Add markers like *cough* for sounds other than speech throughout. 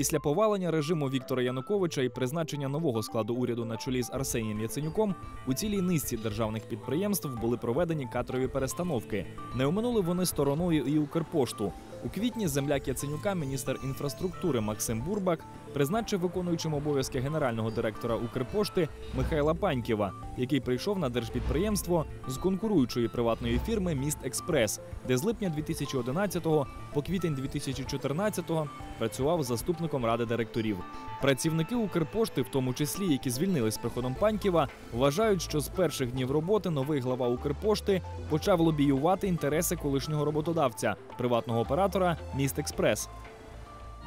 Після повалення режиму Віктора Януковича і призначення нового складу уряду на чолі з Арсенієм Яценюком у цілій низці державних підприємств були проведені кадрові перестановки. Не оминули вони стороною і Укрпошту. У квітні земляк Яценюка, міністр інфраструктури Максим Бурбак, призначив виконуючим обов'язки генерального директора Укрпошти Михайла Панькєва, який прийшов на держпідприємство з конкуруючої приватної фірми Міст Експрес, де з липня 2011 по квітень 2014 працював заступником ради директорів. Працівники Укрпошти, в тому числі які звільнились з приходом Панькєва, вважають, що з перших днів роботи новий глава Укрпошти почав лобіювати інтереси колишнього роботодавця приватного оператора Міст Експрес.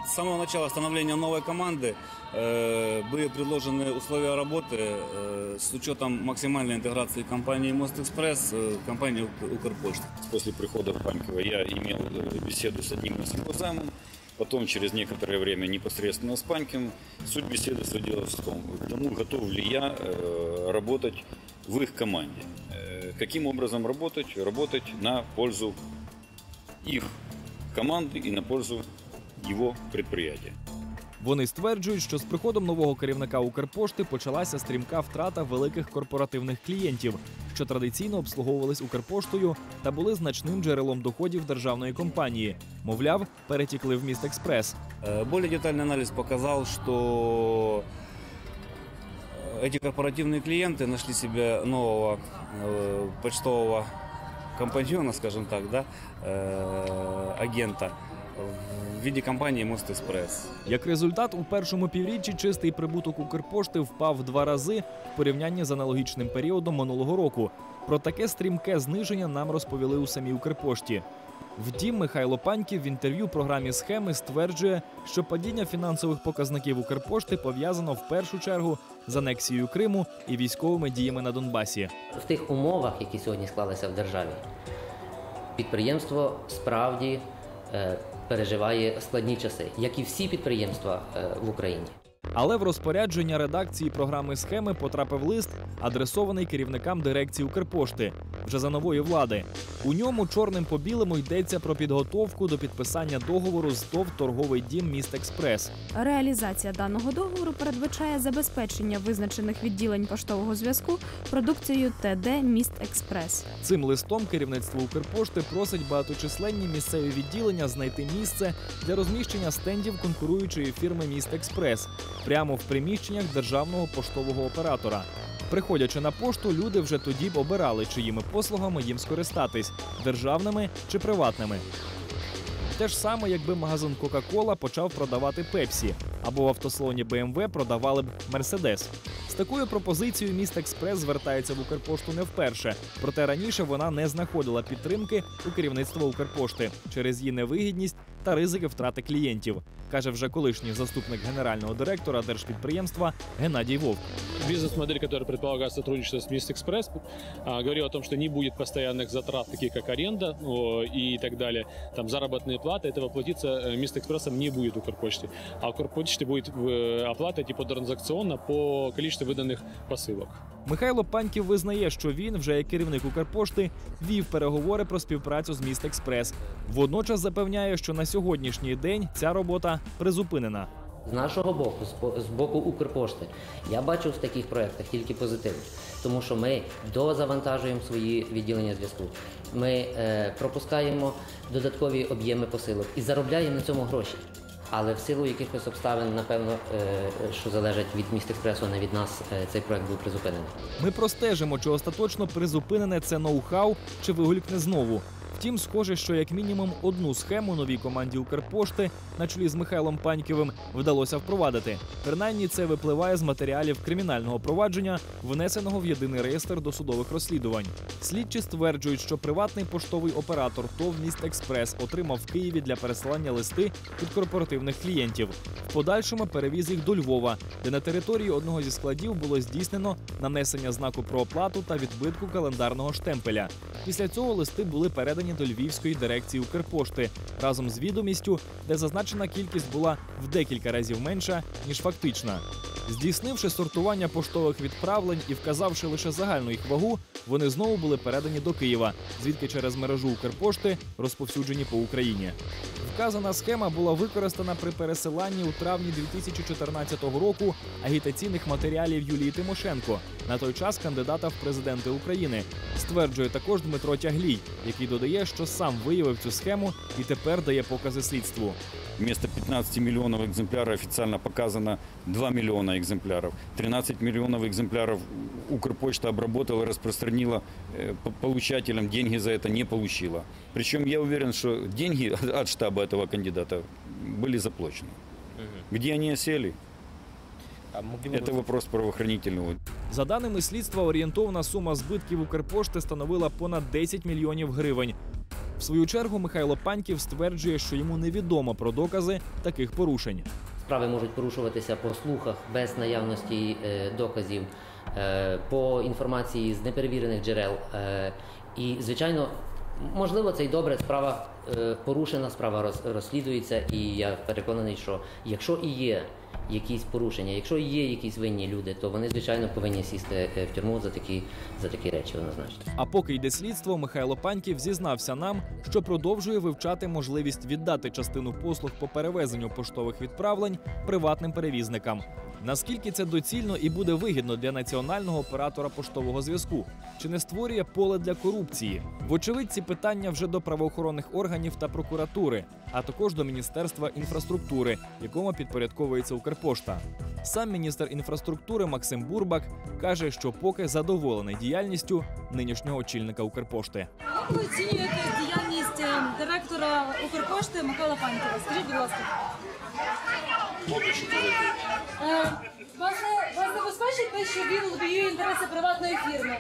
С самого начала становления новой команды э, были предложены условия работы э, с учетом максимальной интеграции компании Мостэкспресс э, в компании Ук- Укрпошта. После прихода Панькова я имел э, беседу с одним из его замом, потом через некоторое время непосредственно с Паньком. Суть беседы сводилась в том, к тому, готов ли я э, работать в их команде. Э, Каким образом работать? Работать на пользу их команды и на пользу его предприятия. Вони стверджують, що з приходом нового керівника Укрпошти почалася стрімка втрата великих корпоративних клієнтів, що традиційно обслуговувались Укрпоштою та були значним джерелом доходів державної компанії. Мовляв, перетікли в міст Експрес. Э, более детальный анализ показал, что э, эти корпоративные клиенты нашли себе нового э, почтового компаньона, скажем так, да, э, агента в виде компании Мостэкспресс. Як результат, у першому півріччі чистий прибуток Укрпошти впав в два рази в порівнянні з аналогічним періодом минулого року. Про таке стрімке зниження нам розповіли у самій Укрпошті. Втім, Михайло Паньків в інтерв'ю програмі схеми стверджує, що падіння фінансових показників Укрпошти пов'язано в першу чергу з анексією Криму і військовими діями на Донбасі. В тих умовах, які сьогодні склалися в державі, підприємство справді е, переживає складні часи, як і всі підприємства е, в Україні. Але в розпорядження редакції програми схеми потрапив лист, адресований керівникам дирекції Укрпошти вже за нової влади. У ньому чорним по білому йдеться про підготовку до підписання договору з ТОВ торговий дім Міст Експрес. Реалізація даного договору передбачає забезпечення визначених відділень поштового зв'язку продукцією ТД Міст Експрес. Цим листом керівництво Укрпошти просить багаточисленні місцеві відділення знайти місце для розміщення стендів конкуруючої фірми Міст Експрес прямо в приміщеннях державного поштового оператора. Приходячи на пошту, люди вже тоді б обирали, чиїми послугами їм скористатись державними чи приватними. Те ж саме, якби магазин Кока-Кола почав продавати Пепсі, або в автослоні BMW продавали б Мерседес. З такою пропозицією міст Експрес звертається в Укрпошту не вперше. Проте раніше вона не знаходила підтримки у керівництва Укрпошти через її невигідність та ризики втрати клієнтів, каже вже колишній заступник генерального директора держпідприємства Геннадій Вовк. Бизнес-модель, которая предполагает сотрудничество с Мист Экспресс, а, говорил о том, что не будет постоянных затрат, таких как аренда о, и так далее, там заработные платы, этого платиться э, Мист Экспрессом не будет Укрпочте. А Укрпочте будет э, оплата типа транзакционно по количеству выданных посылок. Михайло Паньків визнає, що він, вже як керівник Укрпошти, вів переговори про співпрацю з міст Експрес. Водночас запевняє, що на сьогоднішній день ця робота призупинена. З нашого боку, з по- з боку Укрпошти, я бачу в таких проєктах тільки позитив, тому що ми дозавантажуємо свої відділення зв'язку. Ми е, пропускаємо додаткові об'єми посилок і заробляємо на цьому гроші. Але в силу якихось обставин, напевно, е, що залежать від міст експресу, а не від нас, е, цей проект був призупинений. Ми простежимо, чи остаточно призупинене це ноу-хау, чи вигулькне знову. Втім, схоже, що як мінімум одну схему новій команді Укрпошти на чолі з Михайлом Паньківим вдалося впровадити. Принаймні, це випливає з матеріалів кримінального провадження, внесеного в єдиний реєстр досудових розслідувань. Слідчі стверджують, що приватний поштовий оператор ТОВ Міст отримав в Києві для пересилання листи від корпоративних клієнтів. В подальшому перевіз їх до Львова, де на території одного зі складів було здійснено нанесення знаку про оплату та відбитку календарного штемпеля. Після цього листи були передані до Львівської дирекції Укрпошти разом з відомістю, де зазначена кількість була в декілька разів менша ніж фактична. Здійснивши сортування поштових відправлень і вказавши лише загальну їх вагу, вони знову були передані до Києва, звідки через мережу Укрпошти розповсюджені по Україні. Вказана схема була використана при пересиланні у травні 2014 року агітаційних матеріалів Юлії Тимошенко, на той час кандидата в президенти України. Стверджує також Дмитро Тяглій, який додає, що сам виявив цю схему і тепер дає покази слідству. Вместо 15 миллионов экземпляров официально показано 2 миллиона экземпляров. 13 миллионов экземпляров Укрпочта обработала и распространила э, по- получателям, деньги за это не получила. Причем я уверен, что деньги *laughs* от штаба этого кандидата были заплачены. Где они осели? Это вопрос правоохранительного. За даними слідства, орієнтовна сума збитків Укрпошти становила понад 10 мільйонів гривень. В свою чергу Михайло Паньків стверджує, що йому невідомо про докази таких порушень. Справи можуть порушуватися по слухах без наявності е, доказів, е, по інформації з неперевірених джерел. Е, і, звичайно, можливо, це й добре. Справа порушена, справа роз- розслідується, і я переконаний, що якщо і є якісь порушення, якщо є якісь винні люди, то вони звичайно повинні сісти е, в тюрму за такі за такі речі однозначно. А поки йде слідство, Михайло Паньків зізнався нам, що продовжує вивчати можливість віддати частину послуг по перевезенню поштових відправлень приватним перевізникам. Наскільки це доцільно і буде вигідно для національного оператора поштового зв'язку? Чи не створює поле для корупції? Вочевидь, ці питання вже до правоохоронних органів та прокуратури, а також до Міністерства інфраструктури, якому підпорядковується Укрпошта. Сам міністр інфраструктури Максим Бурбак каже, що поки задоволений діяльністю нинішнього очільника Укрпошти. Як ви оцінюєте діяльність е, директора Укрпошти Михайла Панькова? Скажіть, будь ласка. Е, вас не вас забезпечить те, що він лобіює інтереси приватної фірми.